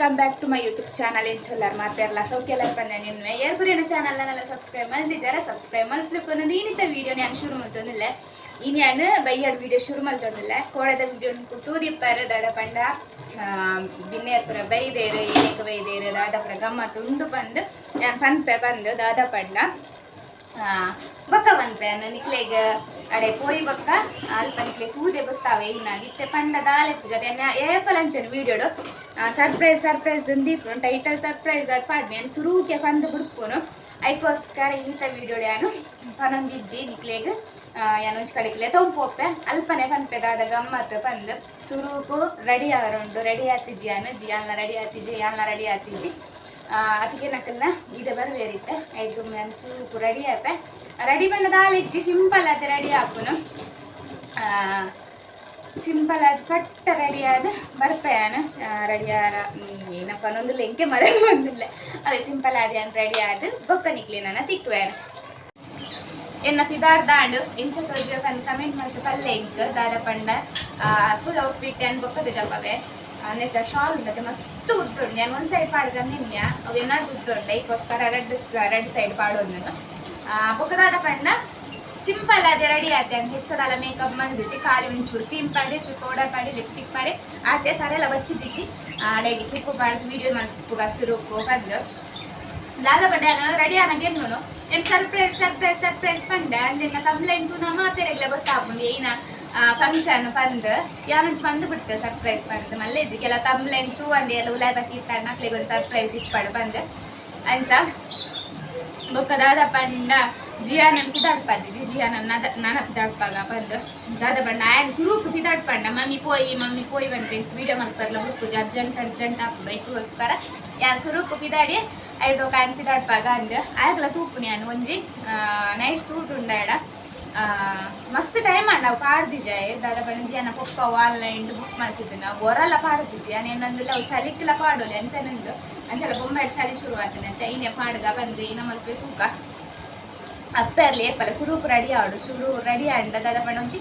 welcome back to my YouTube channel ಏನು ಚೊಲ್ಲಾರ ಮಾತಾಡಲ್ಲ ಸೌಖ್ಯ ಬಂದೆ ನಿನ್ನೆ ಯಾರು ಚಾನಲ್ನೆಲ್ಲ ಸಬ್ಸ್ಕ್ರೈಬ್ ಮಾಡಿದ್ದಾರೆ ಸಬ್ಸ್ಕ್ರೈಬ್ ಮಲ್ಪೊಂದು ನೀನಿತ ವೀಡಿಯೋ ನಾನು ಶುರು ಮಾಡ್ತಂದಿಲ್ಲ ಇನ್ನು ನಾನು ಬೈಯಡ್ ವೀಡಿಯೋ ಶುರು ಮಾಡ್ತಂದಿಲ್ಲ ಕೋಳದ ವೀಡಿಯೋ ತೂದಿಪ್ಪಾರ ದಾದ ಪಂಡ ಬಿನ್ನೇರ್ಪುರ ಬೈದೇರು ಏನಕ್ಕೆ ಬೈದೇರು ದಾದಾಪುರ ಗಮ್ಮತ್ತು ಉಂಡು ಬಂದು ನಾನು ಪನ್ಪೆ ಬಂದು ದಾದ ಪಂಡ ಬಂತೆ ನಿಕ್ಲೆಗ್, ಅಡೆ ಪೋಯಿ ಬೊಕ್ಕ ಅಲ್ಪ ನಿಕ್ಲೆ ತೂದೆ ಗೊತ್ತಾವೆ, ಇನ್ನ ನಿತ್ತೆ ಪಂಡ ದಾಲೆ ಪೂಜೆ. ಏಪಲ್ ಅಂಚನೆ ವೀಡಿಯೋಡು surprise surprise Deepu title surprise ಅದು ಪಾಡ್ನಿ. ಅನ್ ಸುರೂಕೆ ಪಂದು ಬಿಡ್ಪುನು ಐಕೋಸ್ಕರ ಇಂಥ ವೀಡಿಯೋ ಯಾನು ಪನೊಂದಿಜ್ಜಿ ನಿಕ್ಲೆಗ್ ಯಾನು ಕಡೆಕ್ಲೆ ತೊಂಪೊಪ್ಪೆ. ಅಲ್ಪನೆ ಪನ್ಪೆ ದಾದ ಗಮ್ಮತ್ ಪಂದು ಸುರೂಕು ರೆಡಿ ಆವರುಂಡು ರೆಡಿ ಆತಿಜಿ ಅನು ಜಿಯಾನ್ಲ ರೆಡಿ ಆತಿಜಿ ಯಾನ್ಲ ರೆಡಿ ಆತಿಜಿ ಅದಕ್ಕೆ ನಕಲ್ನ ಇದು ಬರಬೇರಿತ್ತೆ ಐದು ಮೆಣಸು ರೆಡಿ ಆಪೆ ರೆಡಿ ಬಂದದ ಆಲಿಜ್ಜಿ ಸಿಂಪಲ್ ಅದು ರೆಡಿ ಆಪುನು ಸಿಂಪಲ್ ಅದು ಪಟ್ಟ ರೆಡಿ ಆದ ಬರ್ಪೆಯಾನ. ರೆಡಿ ಆರ ಏನಪ್ಪ ಅನ್ನೊಂದು ಲೆಂಕೆ ಮದ ಬಂದಿಲ್ಲ ಅವೇ ಸಿಂಪಲ್ ಆದ ರೆಡಿ ಆದ ಬೊಕ್ಕ ನಿಕ್ಲಿ ನನ್ನ ತಿಕ್ವೇನ ಎನ್ನ ಪಿದಾರ್ ದಾಂಡು ಇಂಚ ತೋಜ್ಬೇಕಂತ ಕಮೆಂಟ್ ಮಾಡ್ತು ಪಲ್ಲೆ ಇಂಕ್, ದಾದ ಪಂಡ ಫುಲ್ ಔಟ್ಫಿಟ್ ಅನ್ ಬೊಕ್ಕದ ಜಪವೆ ನೆತ್ತ ಶಾಲ್ ಉಂಟತೆ ಮಸ್ತ್ ನಾನು ಒಂದು ಸೈಡ್ ಪಾಡ್ದ ನಿನ್ನೆ ಅವು ಏನಾದ್ರು ಉದ್ದುಂಡೆ ಈಗೋಸ್ಕರ ರೆಡ್ ರೆಡ್ ಸೈಡ್ ಪಾಡೋದು ನಾನು. ಬೊಕ್ಕದಾದ ಪಂಡ ಸಿಂಪಲ್ ಅದೇ ರೆಡಿ ಆತೆ ಅಂತ ಹೆಚ್ಚದಲ್ಲ ಮೇಕಪ್ ಮಂದಿಚ್ಚಿ ಖಾಲಿ ಒಂಚೂರು ಕ್ರೀಮ್ ಪಾಡಿ ಚೂರು ಪೌಡರ್ ಪಾಡಿ ಲಿಪ್ಸ್ಟಿಕ್ ಪಾಡಿ. ಆತೆ ತಲೆಲ್ಲ ಬಚ್ಚಿದ್ದಿಚ್ಚಿ ಅಡೆಗೆ ಕ್ಲಿಪ್ಪು ಪಾಡ್ದು ವೀಡಿಯೋ ಮಾಡ್ತಿಪ್ಪು ಹಸಿರು ಬಂದು. ದಾದ ಪಂಡ ರೆಡಿ ಆನಾಗೇನು ಏನು ಸರ್ಪ್ರೈಸ್ ಸರ್ಪ್ರೈಸ್ ಸರ್ಪ್ರೈಸ್ ಪಂಡ ಅಂದಿನ ಕಂಪ್ಲೇಂಟು ನಮ್ಮ ಮಾತೆರೆಗ್ಲೆ ಗೊತ್ತಾಗ್ಬೋದು. ಏನ ಫಂಕ್ಷನ್ ಬಂದು ಯಾರು ಬಂದು. ಬಿಡ್ತೆ ಸರ್ಪ್ರೈಸ್ ಬಂದು ಮಲ್ಲೇಜಿಗೆಲ್ಲ ಕಂಪ್ಲೇಂಟು ಒಂದು ಎಲ್ಲ ಉಲಾಯ್ ಬತ್ತಿ ಇತ್ತಾಡ ಮಕ್ಳಿಗೆ ಒಂದು ಸರ್ಪ್ರೈಸ್ ಇಟ್ಪಾಡು ಬಂದು. ಅಂಚ ಬೊಕ್ಕ ದಾದ ಪಂಡ ಜಿಯಾನನ್ ಜಿಯಾನಂ ಜಿಯಾನನ್ ನನ್ನ ಪಿದಾಡ್ಪಾಗ ಬಂದು. ದಾದ ಪಂಡ ಆಗ ಸುರುಕು ಪಿದಾಡ್ಪಂಡ ಮಮ್ಮಿ ಪೋಯಿ ಮಮ್ಮಿ ಪೋಯಿ ಬಂದು ವೀಡಿಯೋ ಮಾಡ್ತಾರಲ್ಲ ಹುಡುಕು ಅರ್ಜೆಂಟ್ ಅರ್ಜೆಂಟ್ ಆಪ್ ಬೈಕ್ಗೋಸ್ಕರ. ಯಾರು ಸುರುಕು ಪಿದಾಡಿ, ಐದು ಕಾಯನ್ ಪಿದಾಡ್ಪಾಗ ಅಂದು. ಆಗಲ ತೂಪು ನಾನು ಒಂಜಿ ನೈಟ್ ಸೂಟ್ ಉಂಡಾಡ ಮಸ್ತ್ ಟೈಮ್ ಆಂಡ ಪಾಡ್ದಿಜೆ ದಾದ ಪಂಡ ಪೊಪ್ಪ ಪೊಕ್ಕ ಆನ್ಲೈನ್ ಬುಕ್ ಮಾಡ್ತಿದ್ದೆ ನಾವು. ಹೊರಲ್ಲ ಪಾಡ್ದಿಜಿ ಏನೊಂದಿಲ್ಲ ಅವು ಚಲಿಕ್ಕಿಲ್ಲ ಪಾಡೋಲಿ. ಅಂಚನಂದು ಅಂಚೆಲ್ಲ ಬೊಂಬೆಡ್ ಚಳಿ ಶುರು ಆಗ್ತದೆ ಅಂತ ಇನ್ನೇ ಪಾಡ್ಗ ಬಂದು ಇನ್ನ ಮಲ್ಪೆ ತೂಕ ಅಪ್ಪರ್ಲಿ ಏಪಲ್ಲ ಸುರೂಪ್ ರೆಡಿ ಆಡು. ಶುರು ರೆಡಿ ಆಂಡ ದಾದ ಒಂಚಿ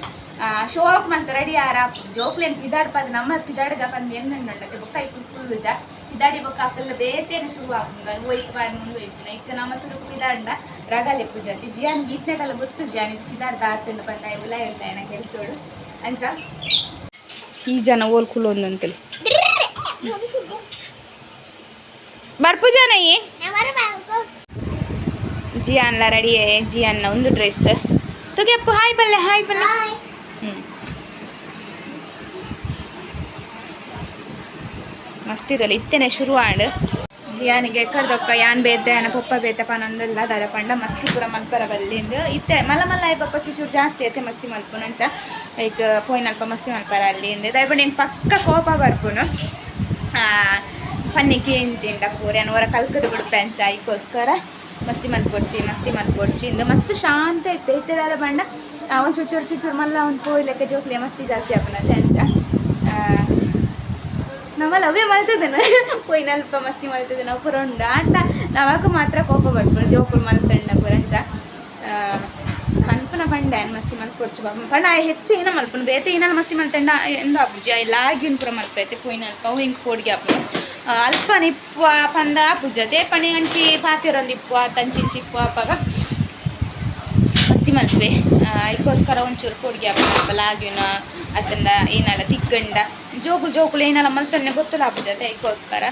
ಶೋಕ್ ಮಂತ ರೆಡಿ ಆರ. ಜೋಕ್ಲೇನ್ ಪಿದಾಡ್ಪದ ನಮ್ಮ ಪಿದಾಡ್ಗ ಬಂದು ಎನ್ನುಂಡತೆ ಬೊಕ್ಕ ಐ ಕುಲ್ಲುಜ ಜಾ. ಪಿದಾಡಿ ಬೊಕ್ಕ ಅಕ್ಕಲ್ಲ ಬೇತೇನೆ ಶುರು ಆಗುಂಗ ಹೋಯ್ತು ಪಾಡ್ ಮುಂದೆ ಹೋಯ್ತು. ಇಕ್ಕ ನಮ್ಮ ಸುರೂಪ್ ಪಿದಾಂಡ. ರಗಲೆ ಪೂಜಾತಿ ಜಿಯಾನ್ ಗೀತ್ನೆಟಲ್ಲ ಗೊತ್ತು? ಜಿಯಾನ್ ಇದು ಪಿದಾಡ್ದ ಆತುಂಡು ಬಂದ ಇವೆಲ್ಲ ಹೇಳ್ತಾಯನ ಕೆಲ್ಸೋಡು. ಅಂಚ ಈ ಜನ ಓಲ್ಕುಲು ಒಂದಂತಲಿ ಬರ್ಪು ಜನ ಜಿಯಾನ್ ಲ ರೆಡಿ ನ ಒಂದು ಡ್ರೆಸ್ ತುಗೆಪ್ಪು ಹಾಯ್ ಬಲ್ಲೆ ಹಾಯ್ ಬಲ್ಲೆ ಹ್ಞೂ ಮಸ್ತ್ ಇತ್ತೇನೆ ಶುರು ಆಂಡ್ ಜಿಯಾನಿಗೆ ಕರ್ದೊಕ್ಕ ಯಾನ್ ಬೇತೆ ಅನ ಪಪ್ಪ ಬೇತಪ್ಪ ನಂದಲ್ಲ ದಾದ ಪಂಡ ಮಸ್ತಿ ಪೂರ ಮಲ್ಪರ ಬಲ್ಲಿಂದು ಇತ್ತೆ ಮಲ್ಲ ಮಲ್ಲ ಐಬಕ್ಕ ಚೂಚೂರು ಜಾಸ್ತಿ ಐತೆ ಮಸ್ತಿ ಮಲ್ಪುನು ಅಂಚ ಲೈಕ್ ಪೋಯಿನ ಅಲ್ಪ ಮಸ್ತಿ ಮಲ್ಪರ ಅಲ್ಲಿಂದ ದಯಪಂಡ ನೀನು ಪಕ್ಕ ಕೋಪ ಬರ್ಪುನು. ಪನ್ನಿಗೆ ಇಂಜಿಂಡ ಪೂರ ಹೊರ ಕಲ್ಕದ ಬಿಡ್ಪೆ ಅಂಚ ಇಕ್ಕೋಸ್ಕರ ಮಸ್ತಿ ಮಲ್ಪೊಡ್ಚಿ ಮಸ್ತಿ ಮಲ್ಪೊಡ್ಚಿ ಇಂದು ಮಸ್ತ್ ಶಾಂತ ಇತ್ತೆ ಇತ್ತೆದಾದ ಬಂಡ ಒಂದು ಚೂಚೂರು ಚುಚೂರು ಮಲ್ಲ ಒಂದು ಪೋಯ್ಲೆಕ್ಕ ಜೋಕ್ಲಿ ಮಸ್ತಿ ಜಾಸ್ತಿ ಆಪನತ್ತೆ ಅಂಚ. ನಾವಲ್ಲ ಅವೇ ಮಲ್ತಿದ್ದೇನೆ ಪೋಯ್ ಅಲ್ಪ ಮಸ್ತಿ ಮಲ್ತಿದ್ದೆ. ನಾವು ಪುರಂಡ ಅಂತ ನಾವಾಗ ಮಾತ್ರ ಕೋಪ ಬರ್ಬೋದು. ಜೋಕುಲು ಮಲ್ತಂಡ ಪುರಂಚ ಮನ್ಪುನ ಪಂಡ ಏನು ಮಸ್ತಿ ಮಲ್ಪೊಡ್ಚು ಬಾಬು ಪಂಡ ಹೆಚ್ಚು ಏನ ಮಲ್ಪನ. ಬೇತೆ ಏನ ಮಸ್ತಿ ಮಲ್ತಂಡ ಎಂದು ಅಪ್ಪುಜಿ ಲಾಗಿನ್ ಪುರ ಮಲ್ಪೈತೆ. ಪೋಯಿನ ಅಲ್ಪ ಅವು ಹಿಂಗೆ ಕೋಡಿಗೆ ಅಪ್ಪು ಅಲ್ಪ ನಿಪ್ಪು ಪಂಡ ಪೂಜ. ಅದೇ ಅಂಚಿ ಪಾತಿರೊಂದು ಇಪ್ಪು ತಂಚಿಂಚಿ ಇಪ್ಪು, ಅಪ್ಪಾಗ. ಮಸ್ತಿ ಮಲ್ಪೆ. ಇದಕ್ಕೋಸ್ಕರ ಒಂಚೂರು ಕೊಡುಗೆ ಅಪ್ಪ ಲಾಗಿನ, ಅದನ್ನ ಏನಲ್ಲ ತಿಕ್ಕಂಡ. ಜೋಗುಲು ಜೋಗುಲು ಏನಲ್ಲ ಮಲ್ತನ್ನೇ ಗೊತ್ತಲ್ಲ ಆಗ್ಬಿಟ್ಟೆ ಅದಕ್ಕೋಸ್ಕರ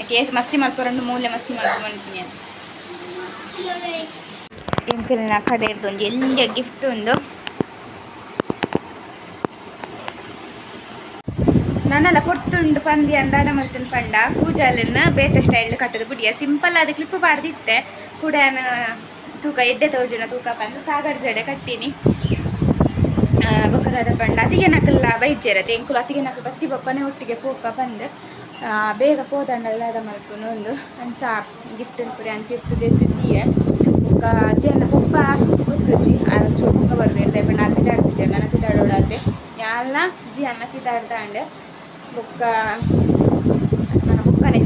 ಯಾಕೆ ಮಸ್ತಿ ಮಲ್ಕೊಂಡು ಮೂಲೆ ಮಸ್ತಿ ಮಲ್ಪ ಅಂತ. ಎಂಕಲ್ನ ಕಡೆ ಇರ್ದು ಒಂದು, ಎಲ್ಲಿಯ ಗಿಫ್ಟ್ ಒಂದು. ನನ್ನೆಲ್ಲ ಕೊಡ್ತುಂಡು ಪಂದಿ ಅಂದಾಡ ಮಲ್ತನ ಪಂಡ. ಪೂಜಾಲನ್ನ ಬೇತೆ ಸ್ಟೈಲ್ ಕಟ್ಟದು ಬಿಡಿಯ. ಸಿಂಪಲ್ ಆದ ಕ್ಲಿಪ್ ಪಾಡ್ದಿತ್ತೆ ಕೂಡ ತೂಕ, ಎಡ್ಡೆ ತೋಜುನ ತೂಕ ಬಂದು ಸಾಗರ್ ಜಡೆ ಕಟ್ಟಿನಿ ಬೊಕ್ಕದಾದ ಪಂಡ ಅತಿಗೆ ನಕಲ್ಲ ವೈದ್ಯರ ತೆಂಕುಲು ಅತಿಗೆ ನಕಲು ಬತ್ತಿ ಬಪ್ಪನೆ ಒಟ್ಟಿಗೆ ಪೋಕ ಬಂದು ಬೇಗ ಕೋದಂಡಲ್ಲಾದ ಮಲ್ಪುನು ಒಂದು ಅಂಚ ಗಿಫ್ಟ್ ಪುರಿ ಅಂತ ಇರ್ತದೆ ಎತ್ತಿದ್ದೀಯ ಬೊಕ್ಕ ಅಜ್ಜಿಯನ್ನ ಪಪ್ಪ ಗೊತ್ತುಜಿ ಚೂ ಬೊಕ್ಕ ಬರ್ಬೇಡ್ದೆ ಪಂಡ ಅತಿ ದಾಡ್ತಿಜೆ ನನ್ನ ಯಾಲ್ನ ಯಾಲ್ಲ ಜಿ ಅನ್ನ ಪಿದಾಡ್ದಾಂಡೆ ಬೊಕ್ಕ ನನ್ನ ಬುಕ್ಕನೆ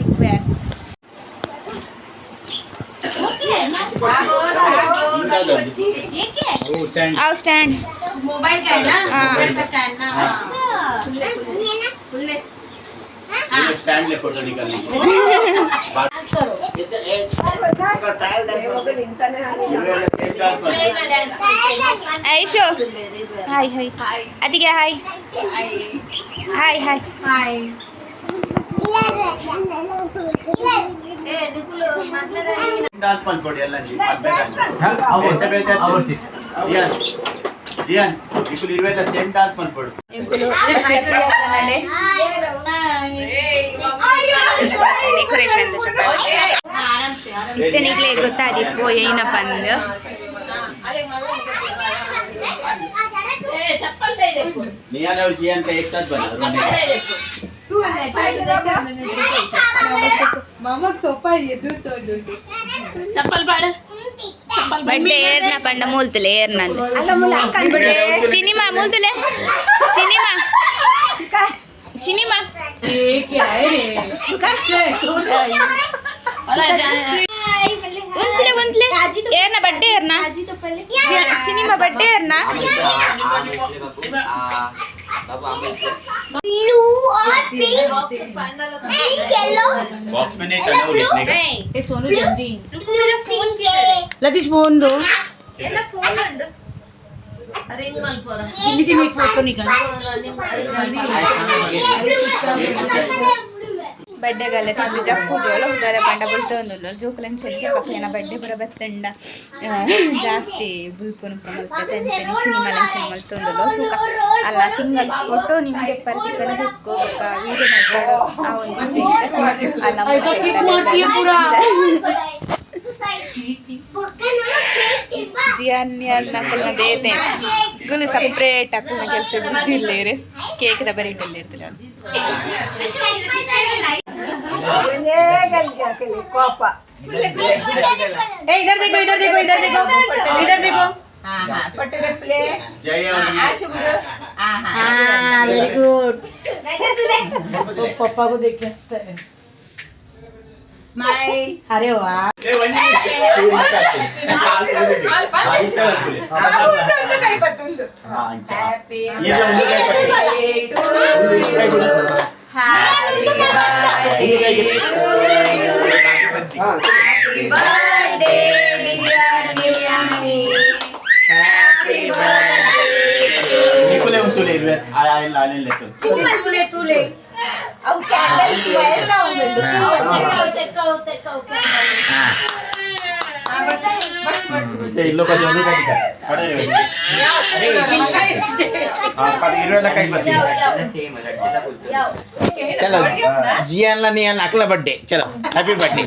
आओ स्टैंड मोबाइल का है ना? मोबाइल का स्टैंड ना? अच्छा स्टैंड ले फ़ोटो निकाल लीजिए बात करो ये तो एक का टाइल देखो इंसान है आयशो हाय हाय अदिका हाय हाय हाय हाय ఇప్పుడు ఇరవై సేమ్ డాన్స్ మల్పడు ಡೆಕೋರೇಷನ್ ಇತನಿಗೆ ಗೊತ್ತಾದಿಪ್ಪು ಏನಪ್ಪ ಅಂದು ನೀ ಅನ್ನೋ ಜಿ ಅಂತ ಎಕ್ಸಾಸ್ ಬಂದ ಚಪ್ಪಲ್ ಪಾಡು ಬಟ್ಟೆ ಏರ್ನ ಪಂಡ ಮೂಲ್ತಲೆ ಏರ್ನ ಚಿನಿಮಾ ಮೂಲ್ತಲೆ ಚಿನಿಮಾ ಚಿನಿಮಾ ಒಂದ್ಲೆ ಒಂದ್ಲೆ ಏರ್ನ ಬಟ್ಟೆ ಏರ್ನ ಚಿನಿಮಾ ಬಟ್ಟೆ ಏರ್ನ बॉक्स में नहीं करना वो लिखने का ए सोनू जल्दी लतीश फोन दो जिम्मी जी एक फोटो निकाल ಬಡ್ಡೆ ಗಲ್ಲ ತಿಂದು ಜಪ್ಪು బర్త్డే కాలేదు అది జప్పు జోలో ఉండాలి పండ బుల్తోందులో జోకులను చెప్పి పక్కన బర్త్డే కూడా బతుండ ಜಾಸ್ತಿ ಬೀಳ್ಕೊಂಡು ಪ್ರಮಲ್ಪತಂಚೆ ಚಿನಿಮಲ ಚಿನಿಮಲ್ತೊಂದುಲು ತೂಕ ಅಲ್ಲ ಸಿಂಗಲ್ ಫೋಟೋ ನಿಮಗೆ ಪರ್ತಿ ಕಣದಕ್ಕೂ ಒಬ್ಬ ವೀಡಿಯೋ ಮಾಡ್ಕೊಂಡು ಆ ಒಂದು ಅಲ್ಲ ಜಿಯಾನ್ಯಾನ್ ನಕಲ್ನ ಬೇತೆ. ಗುಲು ಸಪ್ರೇಟ್ ಹಾಕೊಂಡು ಕೆಲಸ ಬಿಸಿ ಕೇಕ್ ದ ಬರೀಟಲ್ಲಿ ಇರ್ತಿಲ್ಲ इधर देखो इधर देखो इधर देखो इधर देखो वेरी गुड पप्पा को देख अरे वाह Happy birthday to you. Happy birthday, dear Nilani. Happy birthday to you. Nikule un tule, ay ay la le le tule. Nikule tule tule. Au candle twelve na un tule. Au check out check out candle. Ah. Ah, bata, bata, bata. Te lo que yo no quería. Para. ಚಲೋ ಜಿಯನ್ಲ ನಿಯನ್ ಅಕ್ಲ birthday ಚಲೋ happy birthday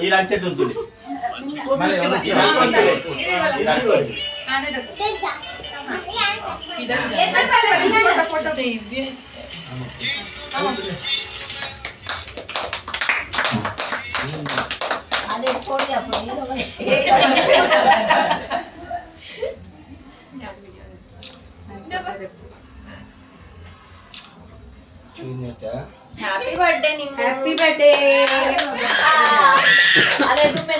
ఈ రాజ్యం ఉంటుంది happy birthday ನಿಮ್ಮ happy birthday ಅದೇ ತುಂಬ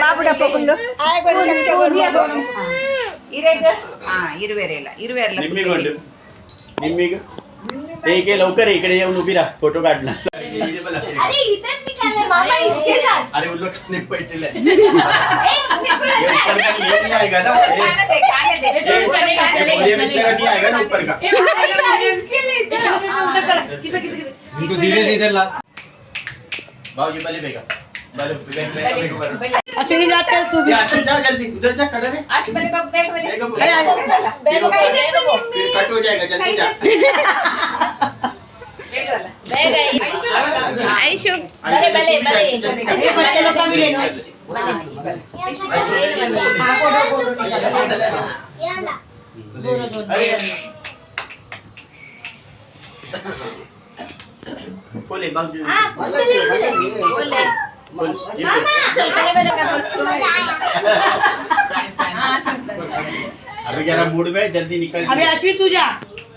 బాబు డబ్బుకుండు ఇరవై ఇరవై ఇరవై ఇరవై एक लवकर इकडे उभी रहा फ़ोटो अरे ऊपर का का तू जा जल्दी उधर जा जल्दी बोले बोले मामा अरे जरा मूड में जल्दी निकल अभी अश्विन तू जा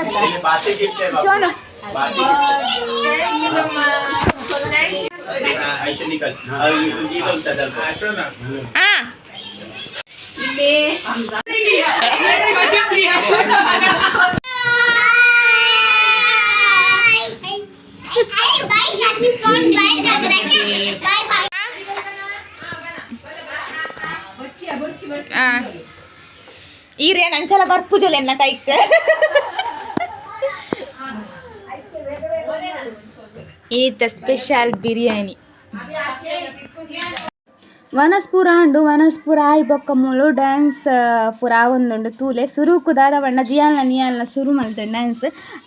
ಗಿಫ್ಟ್ ಸೋನು ಬಾಸಿ ಐಶು ನಿಕಲ್ ಇದು ಉಂಟದಲ್ಪ ఆ. ఆ. ಈ ರೇ ನಂಚಲ ಬರ್ಪುಜಲ್ ಎನ್ನ ಕೈಕ್ ಈತ ಸ್ಪೆಷಲ್ ಬಿರಿಯಾನಿ ವನಸ್ಪುರ ಅಂಡು ವನಸ್ಪುರ ಆಯ್ ಬೊಕ್ಕ ಮೂಲು ಡ್ಯಾನ್ಸ್ ಪೂರ ಆವೊಂದುಂಡು ತೂಲೆ. ಸುರುಕು ದಾದ ಬಣ್ಣ ಜಿಯಾಲ್ನ ನಿಯಾಲ್ನ ಸುರು ಮಲ್ತಂಡು ಡ್ಯಾನ್ಸ್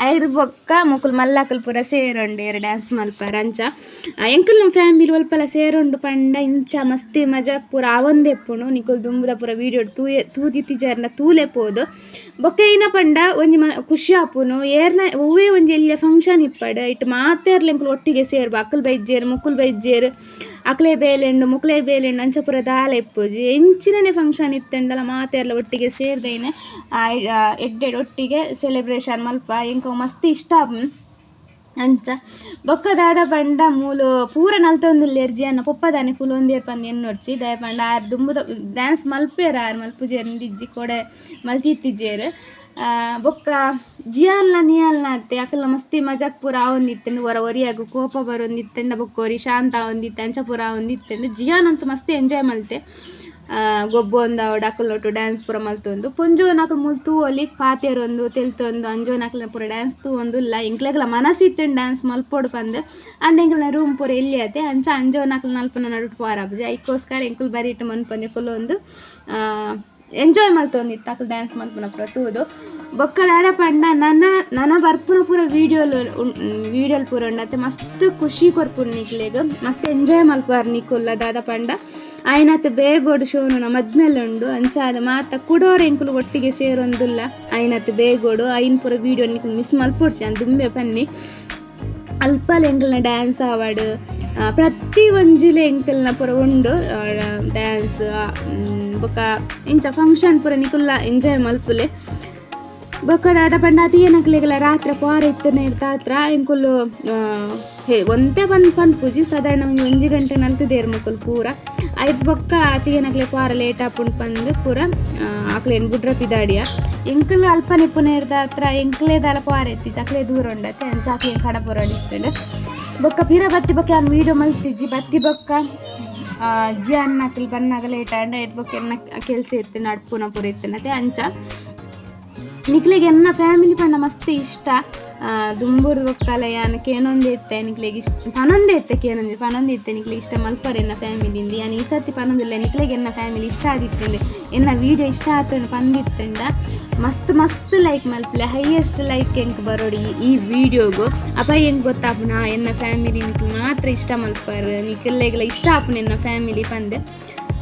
ಐದು ಬೊಕ್ಕ ಮುಕುಲ್ ಮಲ್ಲಕಲ್ ಪೂರ ಸೇರೊಂಡು ಏರು ಡ್ಯಾನ್ಸ್ ಮಲ್ಪರ ಅಂಚ. ಎಂಕಲ್ ನಮ್ಮ ಫ್ಯಾಮಿಲಿ ಒಲ್ಪಲ ಸೇರೊಂಡು ಪಂಡ ಇಂಚ ಮಸ್ತಿ ಮಜಾಕ್ ಪೂರ ಆವೊಂದೆಪ್ಪುಂಡು ನಿಕುಲು ದುಂಬುದ ಪೂರ ವೀಡಿಯೋ ತೂಯೆ ತೂದಿತ್ತಿಜರ್ನ ತೂಲೆ ಪೋದು. ಬೊಕ್ಕ ಏನ ಪಂಡ ಒಂಜಿ ಮ, ಖುಷಿ ಆಪುನು ಏರ್ನ ಒವ್ವೇ ಒಂಜಿ ಎಲ್ಲಿಯ ಫಂಕ್ಷನ್ ಇಪ್ಪಡ್. ಇಟ್ಟು ಮಾತೇರ್ಲ ಎಂಕುಲು ಒಟ್ಟಿಗೆ ಸೇರ್ಬು. ಅಕ್ಕಲ್ ಬೈಜ್ಜೇರು ಮುಕ್ಕುಲ್ ಬೈಜ್ಜೇರು. ಅಕ್ಲೆ ಬೇಲೆಂಡು ಮುಕ್ಲೆ ಬೇಲೆಂಡು ದಾಲ ಇಪ್ಪುಜಿ ಎಂಚಿನನೆ ಫಂಕ್ಷನ್ ಇತ್ತಂಡಲ ಮಾತೆರ್ಲ ಒಟ್ಟಿಗೆ ಸೇರ್ದೇನೆ ಎಡ್ಡೆಡ್ ಒಟ್ಟಿಗೆ ಸೆಲೆಬ್ರೇಷನ್ ಮಲ್ಪ ಎಂಕ ಮಸ್ತ್ ಇಷ್ಟ. ಅಂಚ ಬೊಕ್ಕದಾದ ಪಂಡ ಮೂಲು ಪೂರ ನಲ್ತೊಂದುಲ್ಲೆರ್ಜಿ ಅನ್ನ ಪೊಪ್ಪದಾನೆ ಕುಲೊಂದೇರ್ ಪಂದ್ ಎನ್ನೊಡ್ಚಿ ದಯ ಪಂಡ ಆರ್ ದುಂಬುದ ಡ್ಯಾನ್ಸ್ ಮಲ್ಪೇರ ಆರ್ ಮಲ್ಪುಜೇರ್ ನಿಜ್ಜಿ ಕೊಡೆ ಮಲ್ತಿತ್ತಿಜೇರ್ ಬೊಕ್ಕ ಜಿಯಾಲ್ನ ನಿಯಾಲ್ನ ಅತ್ತೆ ಅಕಲ್ನ ಮಸ್ತಿ ಮಜಾಕ್ ಪೂರ ಆವೊಂದಿತ್ತೆಂಡು ಹೊರ ಒರಿಯಾಗು ಕೋಪ ಬರೊಂದಿತ್ತೆಂಡ ಬೊಕ್ಕ ಒರಿ ಶಾಂತ ಆವೊಂದಿತ್ತೆ ಅಂಚ ಪೂರ ಆವೊಂದಿತ್ತೆಂಡು ಜಿಯಾನ್ ಅಂತೂ ಮಸ್ತಿ ಎಂಜಾಯ್ ಮಲ್ತೆ. ಗೊಬ್ಬು ಒಂದು ಅವಡು ಅಕಲ್ನೊಟ್ಟು ಡ್ಯಾನ್ಸ್ ಪೂರ ಮಲ್ತೊಂದು ಪುಂಜೋನ್ ಅಕಲ್ ಮುಲ್ ತೂವೊಲಿ ಪಾತೆರೊಂದು ತೆಲ್ತೊಂದು ಅಂಜೋನ್ ಅಕಲ್ನ ಪೂರ ಡ್ಯಾನ್ಸ್ ತೂ ಒಂದು ಇಲ್ಲ. ಇಂಕ್ಲೆಗ್ಲ ಮನಸ್ಸಿತ್ತಂಡು ಡ್ಯಾನ್ಸ್ ಮಲ್ಪೊಡು ಪಂದ್. ಅಂಡ್ ಎಂಕಲ್ನ ರೂಮ್ ಪೂರ ಎಲ್ಲಿ ಅತ್ತೆ ಅಂಚ ಅಂಜೋನ್ ಅಕಲ್ ನಲ್ಪನ ನಡುಟ್ ಪಾರ ಐಕೋಸ್ಕರ ಎಂಕುಲ್ ಬರೀಟ್ ಮನ್ಪಂದೆ ಕುಲೊಂದು ಎಂಜಾಯ್ ಮಲ್ತೊಂದಿತ್ತು ಅಕಲ್ ಡ್ಯಾನ್ಸ್ ಮಲ್ಪನ ಪೂರ ತೂದು ಬೊಕ್ಕಲಾದ ಪಂಡ, ನನ್ನ ನನ್ನ ಬರ್ಪುನ ಪೂರ ವೀಡಿಯೋಲು ವೀಡಿಯೋಲ್ ಪೂರ ಉಂಡತ್ತೆ. ಮಸ್ತ್ ಖುಷಿ ಕೊರ್ಪುನ್ ನಿಕ್ಲೆಗ್. ಮಸ್ತ್ ಎಂಜಾಯ್ ಮಲ್ಪಾರ್ ನಿಕುಲ್ಲ ದಾದ ಪಂಡ. ಆಯ್ನತ್ ಬೇಗೋಡು ಶೋನು ನಮ್ಮ ಮದ್ಮೇಲೆ ಉಂಡು. ಅಂಚಾದ ಮಾತ ಕುಡೋರ್ ಎಂಕುಲು ಒಟ್ಟಿಗೆ ಸೇರೊಂದುಲ್ಲ. ಆಯ್ನತ್ ಬೇಗೋಡು ಐನ್ ಪೂರ ವೀಡಿಯೋ ನಿಕ್ ಮಿಸ್ ಮಲ್ಪೊಡ್ಸಿ ನಾನು ದುಂಬೆ ಪನ್ನಿ. ಅಲ್ಪಲ್ ಎಂಕಲ್ನ ಡ್ಯಾನ್ಸ್ ಆವಾಡು ಪ್ರತಿ ಒಂಜಿಲೆ ಎಂಕಲ್ನ ಪೂರ ಉಂಡು. ಡ್ಯಾನ್ಸ್ ಬೊಕ ಇಂಚ ಫಂಕ್ಷನ್ ಪೂರ ನಿಕುಲ್ಲ ಎಂಜಾಯ್ ಮಲ್ಪುಲೆ. ಬೊಕ ದಾದ ಪಂಡ ಏನಕ್ಲೆಗಲ ರಾತ್ರಿ ಪಾರ ಇತ್ತನೆ ಇರ್ತಾತ್ರ ಎಂಕುಲು ಆ, ಹೇ ಒಂತೆ ಬಂದು ಪನ್ಪುಜಿ ಸಾಧಾರಣ ಒಂದು ಒಂಜಿ ಗಂಟೆ ನಲ್ತದೇರ್ ಮುಕುಲ್ ಪೂರ. ಐದು ಬೊಕ್ಕ ಅತಿ ಏನಕ್ಲೆ ಪಾರ ಲೇಟ್ ಆಪುಂಡು ಬಂದು ಪೂರ ಆಕ್ಲೇನು ಬುಡ್ರ ಪಿದಾಡಿಯ. ಎಂಕಲ್ ಅಲ್ಪ ನಿಪ್ಪುನ ಇರ್ದಾತ್ರ ಎಂಕ್ಲೆ ದಾಲ ಪಾರ ಎತ್ತಿ ಚಕ್ಲೆ ದೂರ ಉಂಡತ್ತೆ ಅಂಚಾಕ್ಲೆ ಕಡ ಪೂರ ಇರ್ತದೆ ಬೊಕ್ಕ ಪಿರ ಬತ್ತಿ ಬೊಕ್ಕ ನಾನು ವೀಡಿಯೋ ಮಲ್ತಿಜ್ಜಿ ಬತ್ತಿ ಬೊಕ್ಕ. ಆ, ಜಿ ಅನ್ನ ಅಕ್ಲ್ ಬನ್ನಾಗ ಲೇಟ್ ಆಂಡ ಎದ್ ಬೊಕ್ಕ ಎನ್ನ ಕೆಲಸ ಇತ್ತು ನಡ್ಪುನ ಪೂರ ಇತ್ತನತೆ ಅಂಚ. ನಿಕ್ಲೆಗೆ ಎನ್ನ ಫ್ಯಾಮಿಲಿ ಪಂಡ ಮಸ್ತ್ ಇಷ್ಟ. ದುಂಬುರ್ ಯಾನಕ್ಕೆ ಏನೊಂದು ಇತ್ತೆ ನಿಕ್ಲೆಗೆ ಇಷ್ಟ ಪನೊಂದೆ ಇತ್ತೆ ಕೇನೊಂದು, ಪನೊಂದು ಇತ್ತೆ ಎನಿಕ್ಲೆಗೆ ಇಷ್ಟ ಮಲ್ಪರ್ ಎನ್ನ ಫ್ಯಾಮಿಲಿಯಿಂದ ಯಾನ್ ಈ ಸರ್ತಿ ಪನೊಂದಿಲ್ಲ ಎನಿಕ್ಲೆಗೆ ಎನ್ನ ಫ್ಯಾಮಿಲಿ ಇಷ್ಟ ಆದಿತ್ತಂದೆ. ಎನ್ನ ವೀಡಿಯೋ ಇಷ್ಟ ಆತಂಡು ಪಂದಿತ್ತಿಂದ. ಮಸ್ತ್ ಮಸ್ತ್ ಲೈಕ್ ಮಲ್ಪಲೆ ಹೈಯೆಸ್ಟ್ ಲೈಕ್ ಎಂಕ್ ಬರೋಡಿ ಈ ವಿಡಿಯೋಗು ಅಪ್ಪ ಹೆಂಗೆ ಗೊತ್ತಾಪುನ ಎನ್ನ ಫ್ಯಾಮಿಲಿ ನಿಕ್ಲು ಮಾತ್ರ ಇಷ್ಟ ಮಲ್ಪರ್ ನಿಕ್ಲೆಗೆಲ್ಲ ಇಷ್ಟ ಆಪುನ ಎನ್ನ ಫ್ಯಾಮಿಲಿ ಪಂದೆ.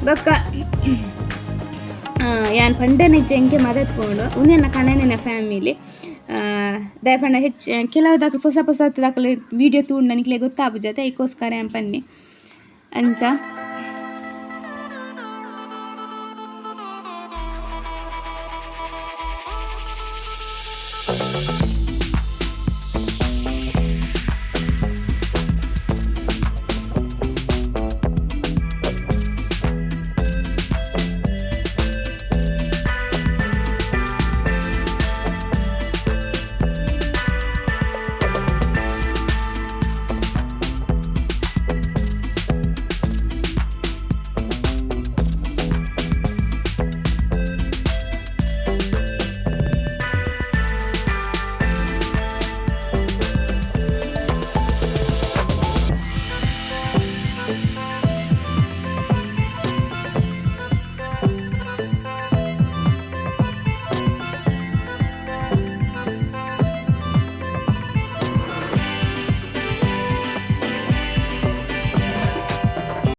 ಬೊಕ್ಕ ಯಾನ್ ಪಂಡನೆ ಜಂಗೆ ಮದತ್ಕೊಂಡು ಉನ್ನೆನ್ನ ಕಣನೆನ ಫ್ಯಾಮಿಲಿ ದಯಪಂಡ ಹೆಚ್ಚು ಕೆಲವು ದಾಖಲೆ, ಹೊಸ ಹೊಸ ದಾಖಲೆ ವೀಡಿಯೋ ತೂಂಡ ನನಗೆ ಗೊತ್ತಾಗ್ಬೋದು ಐಕೋಸ್ಕರ ಏನ್ ಪನ್ನಿ? ಅಂಚ?